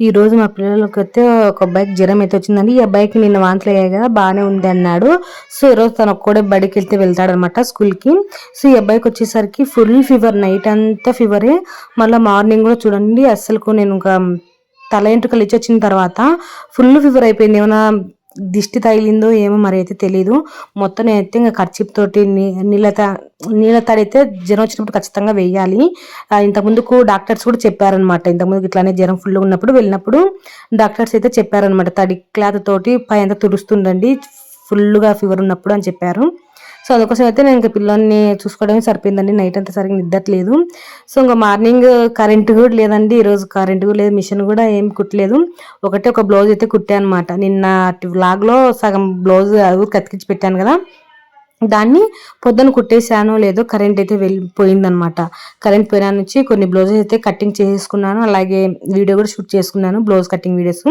ఈ రోజు మా పిల్లలకి అయితే ఒక అబ్బాయికి జ్వరం అయితే వచ్చిందండి. ఈ అబ్బాయికి నిన్న వాంతులు అయ్యాయి కదా బాగానే ఉంది అన్నాడు. సో ఈరోజు తను ఒక్కడే బడికి వెళ్తే వెళ్తాడనమాట స్కూల్కి సో ఈ అబ్బాయికి వచ్చేసరికి ఫుల్ ఫీవర్ నైట్ అంతా ఫీవరే మళ్ళీ మార్నింగ్ కూడా చూడండి అస్సలు నేను ఇంకా తల ఎంట్రుకలు ఇచ్చి వచ్చిన తర్వాత ఫుల్ ఫీవర్ అయిపోయింది. ఏమైనా దిష్టి తగిలిందో ఏమో మరి అయితే తెలియదు మొత్తం నేనైతే ఇంకా ఖర్చిప్ తోటి నీ- నీళ్ళ తా- నీళ్ళ తడితే జ్వరం వచ్చినప్పుడు ఖచ్చితంగా వేయాలి. ఇంతకుముందుకు డాక్టర్స్ కూడా చెప్పారనమాట ఇంతకుముందు ఇట్లానే జ్వరం ఫుల్ ఉన్నప్పుడు వెళ్ళినప్పుడు డాక్టర్స్ అయితే చెప్పారనమాట తడి క్లాత్ తోటి పై అంతా తుడుస్తుండండి ఫుల్గా ఫీవర్ ఉన్నప్పుడు అని చెప్పారు. సో అందుకోసం అయితే నేను ఇంకా పిల్లల్ని చూసుకోవడమే సరిపోయిందండి. నైట్ అంతా సరిగ్గా నిద్దట్లేదు. సో ఇంకా మార్నింగ్ కరెంట్ కూడా లేదండి. ఈరోజు కరెంట్ కూడా లేదు. మిషన్ కూడా ఏం కుట్టలేదు. ఒకటే ఒక బ్లౌజ్ అయితే కుట్టా అనమాట నిన్న వ్లాగ్లో సగం బ్లౌజ్ అది కతికించి పెట్టాను కదా. దాన్ని పొద్దున కుట్టేశానో లేదో కరెంట్ అయితే వెళ్ళిపోయిందనమాట. కరెంట్ పోయినా నుంచి కొన్ని బ్లౌజెస్ అయితే కటింగ్ చేసుకున్నాను అలాగే వీడియో కూడా షూట్ చేసుకున్నాను. Blouse cutting videos.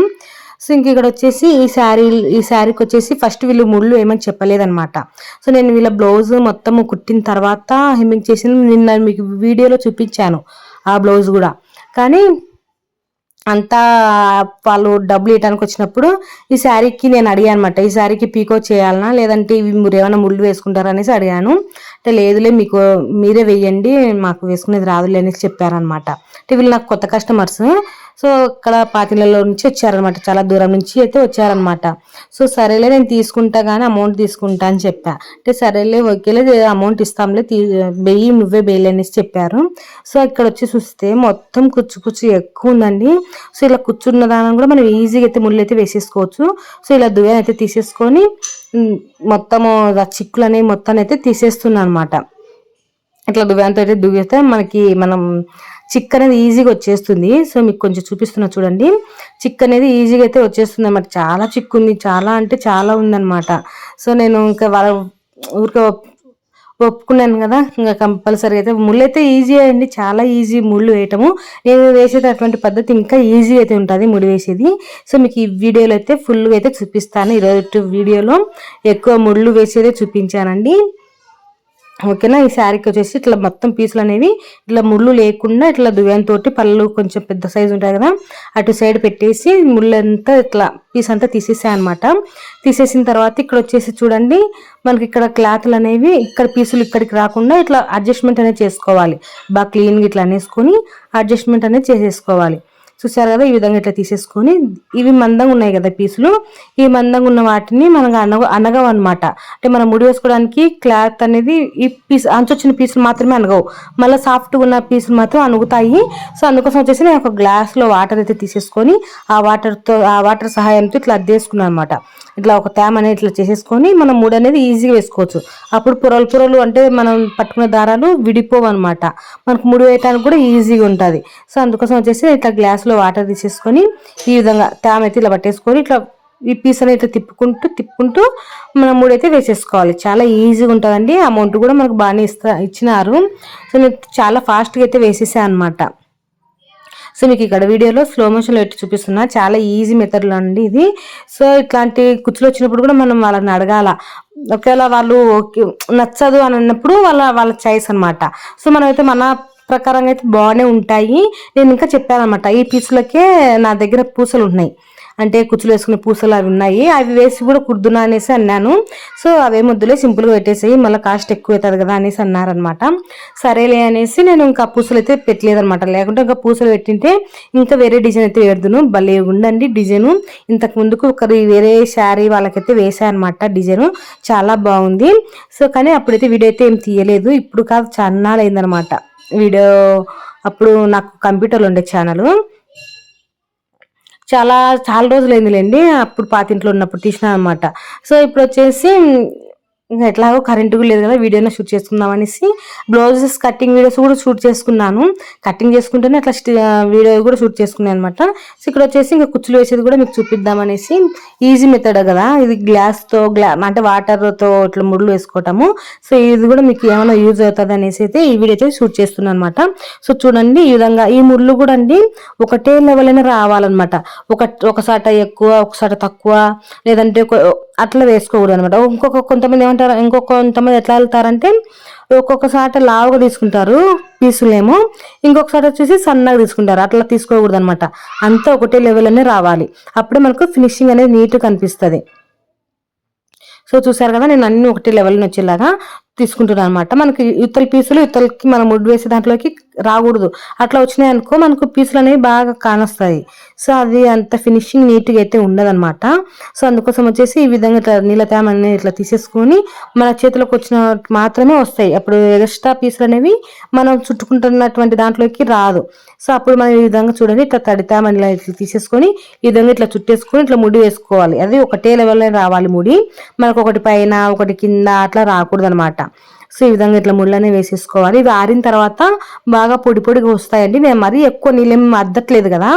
సో ఇంక ఇక్కడ వచ్చేసి ఈ శారీ ఈ శారీకి వచ్చేసి ఫస్ట్ వీళ్ళు ముళ్ళు ఏమని చెప్పలేదనమాట సో నేను వీళ్ళ బ్లౌజ్ మొత్తం కుట్టిన తర్వాత హెమ్మింగ్ చేసి నిన్న మీకు వీడియోలో చూపించాను ఆ బ్లౌజ్ కూడా. కానీ అంతా వాళ్ళు డబ్బులు ఇవ్వడానికి వచ్చినప్పుడు ఈ శారీకి నేను అడిగాను అనమాట ఈ శారీకి పీకో చేయాలనా లేదంటే ఇవి మీరు ఏమైనా ముళ్ళు వేసుకుంటారా అనేసి అడిగాను. అంటే లేదులే మీకు మీరే వేయండి మాకు వేసుకునేది రాదులే అనేసి చెప్పారనమాట అంటే వీళ్ళు నాకు కొత్త కస్టమర్స్ సో ఇక్కడ పాతిలలో నుంచి వచ్చారనమాట చాలా దూరం నుంచి అయితే వచ్చారనమాట సో సరేలే నేను తీసుకుంటా కానీ అమౌంట్ తీసుకుంటా అని చెప్పా. అంటే సరేలే ఓకేలే అమౌంట్ ఇస్తాంలే తీ వెయ్యి నువ్వే బెయిల్ అనేసి చెప్పారు. సో ఇక్కడ వచ్చి చూస్తే మొత్తం కుచ్చు కుచ్చు ఎక్కువ ఉందండి. సో ఇలా కూర్చున్న దానం కూడా మనం ఈజీగా అయితే ముళ్ళు అయితే వేసేసుకోవచ్చు. సో ఇలా దువ్వెన అయితే తీసేసుకొని మొత్తము చిక్కులు అనేవి మొత్తాన్ని అయితే తీసేస్తున్నాను అనమాట ఇట్లా దువ్వంతో అయితే దువ్వితే మనకి మనం చిక్ అనేది ఈజీగా వచ్చేస్తుంది. సో మీకు కొంచెం చూపిస్తున్నా చూడండి. చిక్ అనేది ఈజీగా అయితే వచ్చేస్తుంది అనమాట చాలా చిక్కు ఉంది చాలా అంటే చాలా ఉందన్నమాట. సో నేను ఇంకా వాళ్ళ ఊరికే ఒప్- ఒప్పుకున్నాను కదా. ఇంకా కంపల్సరీ అయితే ముళ్ళు అయితే ఈజీ అండి. చాలా ఈజీ ముళ్ళు వేయటము. నేను వేసేది అటువంటి పద్ధతి ఇంకా ఈజీ అయితే ఉంటుంది ముడి వేసేది. సో మీకు ఈ వీడియోలో అయితే ఫుల్గా అయితే చూపిస్తాను. ఈరోజు వీడియోలో ఎక్కువ ముళ్ళు వేసేదే చూపించానండి. ఓకేనా? ఈ శారీకి వచ్చేసి ఇట్లా మొత్తం పీసులు అనేవి ఇట్లా ముళ్ళు లేకుండా ఇట్లా దువ్యంతోటి పళ్ళు కొంచెం పెద్ద సైజు ఉంటాయి కదా అటు సైడ్ పెట్టేసి ముళ్ళు అంతా ఇట్లా పీస్ అంతా తీసేసాయి అనమాట తీసేసిన తర్వాత ఇక్కడ వచ్చేసి చూడండి మనకి ఇక్కడ క్లాత్లు అనేవి ఇక్కడ పీసులు ఇక్కడికి రాకుండా ఇట్లా అడ్జస్ట్మెంట్ అనేది చేసుకోవాలి. బాగా క్లీన్గా ఇట్లా అనేసుకొని అడ్జస్ట్మెంట్ అనేది చేసేసుకోవాలి. చూసారు కదా ఈ విధంగా ఇట్లా తీసేసుకొని ఇవి మందంగా ఉన్నాయి కదా పీసులు. ఈ మందంగా ఉన్న వాటిని మనకు అనగ అనగవు అనమాట అంటే మనం ముడి వేసుకోవడానికి క్లాత్ అనేది ఈ పీస్ అంచొచ్చిన పీసులు మాత్రమే అనగవు. మళ్ళీ సాఫ్ట్గా ఉన్న పీసులు మాత్రం అనుగుతాయి సో అందుకోసం వచ్చేసి నేను ఒక గ్లాస్లో వాటర్ అయితే తీసేసుకొని ఆ వాటర్తో ఆ వాటర్ సహాయంతో ఇట్లా అద్దేసుకున్నాను అనమాట ఇట్లా ఒక తేమ అనేది ఇట్లా చేసేసుకొని మనం ముడి అనేది ఈజీగా వేసుకోవచ్చు. అప్పుడు పొరలు పొరలు అంటే మనం పట్టుకునే దారాలు విడిపోవు అనమాట మనకు ముడి వేయడానికి కూడా ఈజీగా ఉంటుంది. సో అందుకోసం వచ్చేసి ఇట్లా గ్లాస్ గ్లాస్లో వాటర్ తీసేసుకొని ఈ విధంగా తామ అయితే ఇలా పట్టేసుకొని ఇట్లా ఈ పీస్ అనేది ఇట్లా తిప్పుకుంటూ తిప్పుకుంటూ మనం మూడైతే వేసేసుకోవాలి. చాలా ఈజీగా ఉంటుందండి. అమౌంట్ కూడా మనకు బాగానే ఇస్తా ఇచ్చినారు. సో నేను చాలా ఫాస్ట్గా అయితే వేసేసాను అనమాట సో మీకు ఇక్కడ వీడియోలో స్లో మోషన్లో పెట్టి చూపిస్తున్నా. చాలా ఈజీ మెథడ్లో అండి ఇది. సో ఇట్లాంటి కుచ్చులు వచ్చినప్పుడు కూడా మనం వాళ్ళని అడగాల. ఒకవేళ వాళ్ళు ఓకే నచ్చదు అని అన్నప్పుడు వాళ్ళ వాళ్ళ చాయిస్ అనమాట సో మనమైతే మన ప్రకారంగా అయితే బాగానే ఉంటాయి. నేను ఇంకా చెప్పానమాట ఈ పీసులకే నా దగ్గర పూసలు ఉన్నాయి అంటే కుచ్చులు వేసుకునే పూసలు అవి ఉన్నాయి. అవి వేసి కూడా కుర్దునా అనేసి అన్నాను. సో అవే ముద్దులే సింపుల్గా పెట్టేసాయి. మళ్ళీ కాస్ట్ ఎక్కువ అవుతుంది కదా అనేసి అన్నారనమాట సరేలే అనేసి నేను ఇంకా పూసలు అయితే పెట్టలేదనమాట లేకుంటే ఇంకా పూసలు పెట్టింటే ఇంకా వేరే డిజైన్ అయితే వేడుదును భలే ఉండండి డిజైను. ఇంతకు ముందుకు ఒకరి వేరే శారీ వాళ్ళకైతే వేసాను అనమాట డిజైను. చాలా బాగుంది. సో కానీ అప్పుడైతే వీడియో అయితే ఏం తీయలేదు. ఇప్పుడు కాదు చాలా అయిందనమాట వీడియో అప్పుడు నాకు కంప్యూటర్లో ఉండే ఛానల్ చాలా చాలా రోజులైందిలేండి. అప్పుడు పాతింట్లో ఉన్నప్పుడు తీసిన అనమాట సో ఇప్పుడు వచ్చేసి ఇంకా ఎట్లాగో కరెంటు కూడా లేదు కదా వీడియోనే షూట్ చేసుకుందాం అనేసి. బ్లౌజెస్ కటింగ్ వీడియోస్ కూడా షూట్ చేసుకున్నాను. కటింగ్ చేసుకుంటేనే అట్లా స్టి- వీడియో కూడా షూట్ చేసుకున్నాను అనమాట సో ఇక్కడ వచ్చేసి ఇంకా కుచ్చులు వేసేది కూడా మీకు చూపిద్దాం అనేసి. ఈజీ మెథడ్ కదా ఇది గ్లాస్తో గ్లా అంటే వాటర్తో ఇట్లా ముళ్ళు వేసుకోవటము. సో ఇది కూడా మీకు ఏమైనా యూజ్ అవుతుంది అనేసి అయితే ఈ వీడియో అయితే షూట్ చేస్తున్నాను అనమాట సో చూడండి ఈ విధంగా ఈ ముళ్ళు కూడా అండి ఒకటే లెవెల్ అయినా రావాలన్నమాట. ఒక ఒకసాట ఎక్కువ ఒకసాట తక్కువ లేదంటే ఒక- అట్లా వేసుకోకూడదు అనమాట ఇంకొక కొంతమంది ఏమంటారు ఇంకొక కొంతమంది ఎట్లా వెళ్తారంటే ఒక్కొక్కసారి లావుగా తీసుకుంటారు పీసులేమో. ఇంకొకసారి వచ్చేసి సన్నగా తీసుకుంటారు అట్లా తీసుకోకూడదు అనమాట అంతా ఒకటే లెవెల్ రావాలి. అప్పుడే మనకు ఫినిషింగ్ అనేది నీట్గా కనిపిస్తుంది. సో చూసారు కదా నేను అన్ని ఒకటే లెవెల్ వచ్చేలాగా తీసుకుంటున్నాను అనమాట మనకి ఇతల పీసులు ఇతలకి మనం ముడ్డు వేసే దాంట్లోకి రాకూడదు. అట్లా వచ్చినాయి అనుకో మనకు పీసులు అనేవి బాగా కానొస్తాయి. సో అది అంత ఫినిషింగ్ నీట్గా అయితే ఉండదన్నమాట. సో అందుకోసం వచ్చేసి ఈ విధంగా ఇట్లా నీళ్ళ తేమ అనేది ఇట్లా తీసేసుకొని మన చేతిలోకి వచ్చిన మాత్రమే వస్తాయి. అప్పుడు ఎక్స్ట్రా పీసులు అనేవి మనం చుట్టుకుంటున్నటువంటి దాంట్లోకి రాదు. సో అప్పుడు మనం ఈ విధంగా చూడండి ఇట్లా తడితామని ఇట్లా తీసేసుకొని ఈ విధంగా ఇట్లా చుట్టేసుకొని ఇట్లా ముడి వేసుకోవాలి. అది ఒకటే లెవెల్లో రావాలి ముడి. మనకు ఒకటి పైన ఒకటి కింద అట్లా రాకూడదు అనమాట సో ఈ విధంగా ఇట్లా ముళ్ళనే వేసేసుకోవాలి. ఇవి ఆరిన తర్వాత బాగా పొడి పొడిగా వస్తాయండి. నేను మరీ ఎక్కువ నీళ్ళేం అద్దట్లేదు కదా.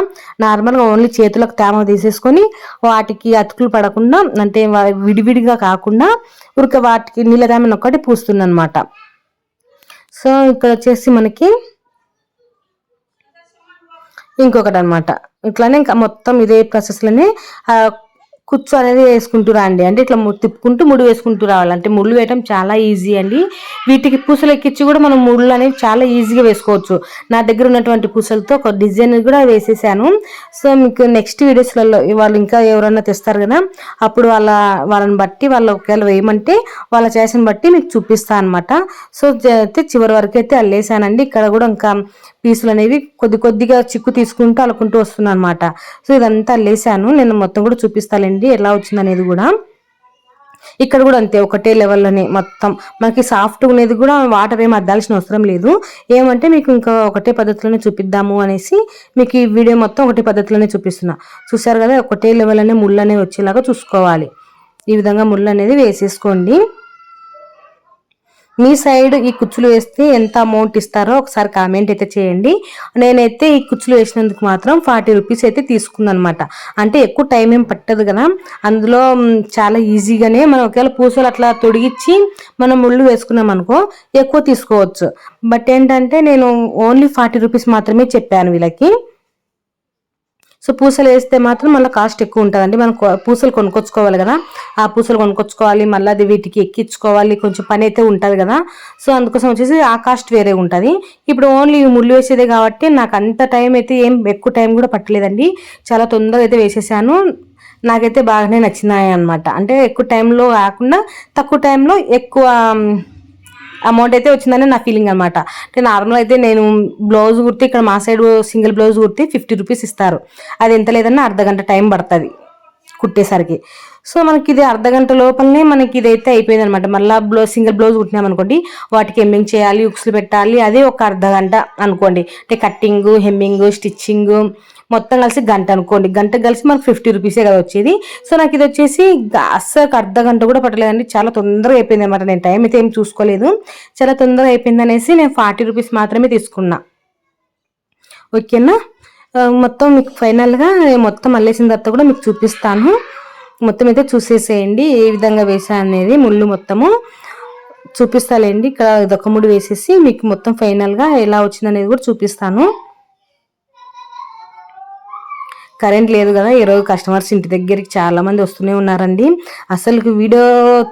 నార్మల్గా ఓన్లీ చేతులకు తేమ తీసేసుకొని వాటికి అతుకులు పడకుండా అంటే విడివిడిగా కాకుండా ఉరక వాటికి నీళ్ళ తేమను ఒక్కటి పూస్తుంది అనమాట సో ఇక్కడ వచ్చేసి మనకి ఇంకొకటి అనమాట ఇట్లానే ఇంకా మొత్తం ఇదే ప్రాసెస్లోనే కుచ్చు అనేది వేసుకుంటూ అండి అంటే ఇట్లా తిప్పుకుంటూ ముడి వేసుకుంటూ రావాలి. అంటే ముళ్ళు వేయటం చాలా ఈజీ అండి. వీటికి పూసలు ఎక్కించి కూడా మనం ముళ్ళు అనేవి చాలా ఈజీగా వేసుకోవచ్చు. నా దగ్గర ఉన్నటువంటి పూసలతో ఒక డిజైన్ కూడా వేసేసాను. సో మీకు నెక్స్ట్ వీడియోస్లలో వాళ్ళు ఇంకా ఎవరన్నా తెస్తారు కదా అప్పుడు వాళ్ళ వాళ్ళని బట్టి వాళ్ళు ఒకవేళ వేయమంటే వాళ్ళ చేసిన బట్టి మీకు చూపిస్తాను అనమాట సో అయితే చివరి వరకు అయితే అల్లేసానండి. ఇక్కడ కూడా ఇంకా పీసులు అనేవి కొద్ది కొద్దిగా చిక్కు తీసుకుంటూ అలుకుంటూ వస్తున్నాను అనమాట సో ఇదంతా అల్లేసాను. నేను మొత్తం కూడా చూపిస్తానండి ఎలా వచ్చింది అనేది కూడా ఇక్కడ కూడా అంతే. ఒకటే లెవెల్లోనే మొత్తం. మనకి సాఫ్ట్ అనేది కూడా వాటర్ ఏమి అద్దాల్సిన అవసరం లేదు. ఏమంటే మీకు ఇంకా ఒకటే పద్ధతిలోనే చూపిద్దాము అనేసి మీకు ఈ వీడియో మొత్తం ఒకటే పద్ధతిలోనే చూపిస్తున్నా. చూసారు కదా? ఒకటే లెవెల్ అనే ముళ్ళు అనేవి వచ్చేలాగా చూసుకోవాలి. ఈ విధంగా ముళ్ళు అనేది వేసేసుకోండి. మీ సైడ్ ఈ కుచ్చులు వేస్తే ఎంత అమౌంట్ ఇస్తారో ఒకసారి కామెంట్ అయితే చేయండి. నేనైతే ఈ కుచ్చులు వేసినందుకు మాత్రం ఫార్టీ రూపీస్ అయితే తీసుకుందనమాట అంటే ఎక్కువ టైం ఏం పట్టదు కదా. అందులో చాలా ఈజీగానే మనం ఒకవేళ పూసలు అట్లా తొడిగిచ్చి మనం ముళ్ళు వేసుకున్నాం అనుకో ఎక్కువ తీసుకోవచ్చు. బట్ ఏంటంటే నేను ఓన్లీ ఫార్టీ రూపీస్ మాత్రమే చెప్పాను వీళ్ళకి. సో పూసలు వేస్తే మాత్రం మళ్ళీ కాస్ట్ ఎక్కువ ఉంటుందండి. మనం పూసలు కొనుక్కొచ్చుకోవాలి కదా ఆ పూసలు కొనుక్కొచ్చుకోవాలి మళ్ళీ అది వీటికి ఎక్కించుకోవాలి కొంచెం పని అయితే ఉంటుంది కదా. సో అందుకోసం వచ్చేసి ఆ కాస్ట్ వేరే ఉంటుంది. ఇప్పుడు ఓన్లీ ముళ్ళు వేసేదే కాబట్టి నాకు అంత టైం అయితే ఏం ఎక్కువ టైం కూడా పట్టలేదండి. చాలా తొందరగా అయితే వేసేసాను. నాకైతే బాగానే నచ్చినాయి అనమాట అంటే ఎక్కువ టైంలో కాకుండా తక్కువ టైంలో ఎక్కువ అమౌంట్ అయితే వచ్చిందని నా ఫీలింగ్ అనమాట అంటే నార్మల్ అయితే నేను బ్లౌజ్ కుర్తి ఇక్కడ మా side single blouse kurti fifty rupees ఇస్తారు. అది ఎంత లేదన్నా అర్ధ గంట టైం పడుతుంది కుట్టేసరికి. సో మనకి ఇది అర్ధ గంట లోపలనే మనకి ఇదైతే అయిపోయింది అనమాట మళ్ళీ బ్లౌజ్ సింగిల్ బ్లౌజ్ కుట్టినామనుకోండి వాటికి హెమ్మింగ్ చేయాలి ఉక్స్లు పెట్టాలి అదే ఒక అర్ధ గంట అనుకోండి. అంటే కట్టింగ్ హెమ్మింగ్ స్టిచ్చింగ్ మొత్తం కలిసి గంట అనుకోండి. గంట కలిసి మనకు ఫిఫ్టీ రూపీసే కదా వచ్చేది. సో నాకు ఇది వచ్చేసి అస్సలు అర్ధ గంట కూడా పట్టలేదండి. చాలా తొందరగా అయిపోయింది అనమాట నేను టైం అయితే ఏం చూసుకోలేదు. చాలా తొందరగా అయిపోయింది అనేసి నేను ఫార్టీ రూపీస్ మాత్రమే తీసుకున్నా. ఓకేనా? మొత్తం మీకు ఫైనల్గా మొత్తం అల్లేసిన తర్వాత కూడా మీకు చూపిస్తాను. మొత్తం అయితే చూసేసేయండి. ఏ విధంగా వేసాను అనేది ముళ్ళు మొత్తము చూపిస్తాలేండి. ఇక్కడ ఇదొక ముడి వేసేసి మీకు మొత్తం ఫైనల్గా ఎలా వచ్చిందనేది కూడా చూపిస్తాను. కరెంట్ లేదు కదా ఈరోజు కస్టమర్స్ ఇంటి దగ్గరికి చాలా మంది వస్తూనే ఉన్నారండి. అసలు వీడియో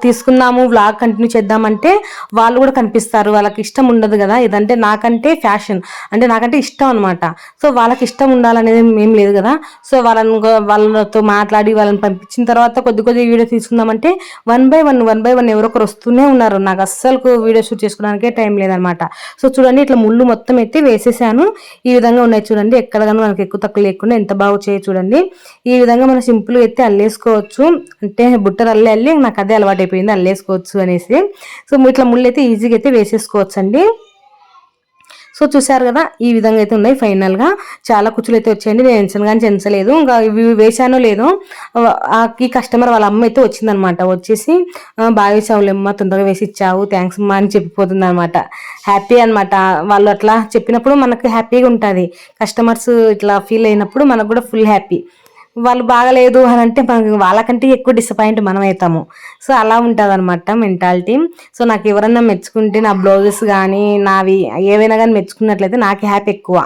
తీసుకుందాము వ్లాగ్ కంటిన్యూ చేద్దామంటే వాళ్ళు కూడా కనిపిస్తారు. వాళ్ళకి ఇష్టం ఉండదు కదా ఇదంటే నాకంటే ఫ్యాషన్. అంటే నాకంటే ఇష్టం అనమాట సో వాళ్ళకి ఇష్టం ఉండాలనేది ఏం లేదు కదా. సో వాళ్ళని వాళ్ళతో మాట్లాడి వాళ్ళని పంపించిన తర్వాత కొద్ది కొద్ది video తీసుకుందామంటే one by one one by one ఎవరొకరు వస్తూనే ఉన్నారు. నాకు అస్సలు వీడియో షూట్ చేసుకోవడానికే టైం లేదనమాట సో చూడండి ఇట్లా ముళ్ళు మొత్తం అయితే వేసేసాను. ఈ విధంగా ఉన్నాయి చూడండి ఎక్కడ కానీ మనకి ఎక్కువ తక్కువ లేకుండా ఎంత బాగా చూడండి. ఈ విధంగా మనం సింపుల్గా అయితే అల్లేసుకోవచ్చు. అంటే బుట్టలు అల్లి అల్లి నాకు అదే అలవాటు అయిపోయింది అల్లేసుకోవచ్చు అనేసి. సో ఇట్లా ముళ్ళు అయితే ఈజీగా అయితే వేసేసుకోవచ్చు అండి సో చూసారు కదా ఈ విధంగా అయితే ఉన్నాయి ఫైనల్గా. చాలా కుచ్చులు అయితే వచ్చాయండి. నేను ఎంచను కానీ చెంచలేదు ఇంకా ఇవి వేసానో లేదో ఈ కస్టమర్ వాళ్ళ అమ్మ అయితే వచ్చిందనమాట. వచ్చేసి బాగా వేసావులేమ్మ తొందరగా వేసి ఇచ్చావు థ్యాంక్స్ అమ్మా అని చెప్పిపోతుంది అనమాట హ్యాపీ అనమాట. వాళ్ళు అట్లా చెప్పినప్పుడు మనకు హ్యాపీగా ఉంటుంది. కస్టమర్స్ ఇట్లా ఫీల్ అయినప్పుడు మనకు కూడా ఫుల్ హ్యాపీ. వాళ్ళు బాగలేదు అని అంటే మనకి వాళ్ళకంటే ఎక్కువ డిసప్పాయింట్ మనం అవుతాము. సో అలా ఉంటుంది అనమాట మెంటాలిటీ సో నాకు ఎవరన్నా మెచ్చుకుంటే నా బ్లౌజెస్ కానీ నావి ఏవైనా కానీ మెచ్చుకున్నట్లయితే నాకు హ్యాపీ ఎక్కువ.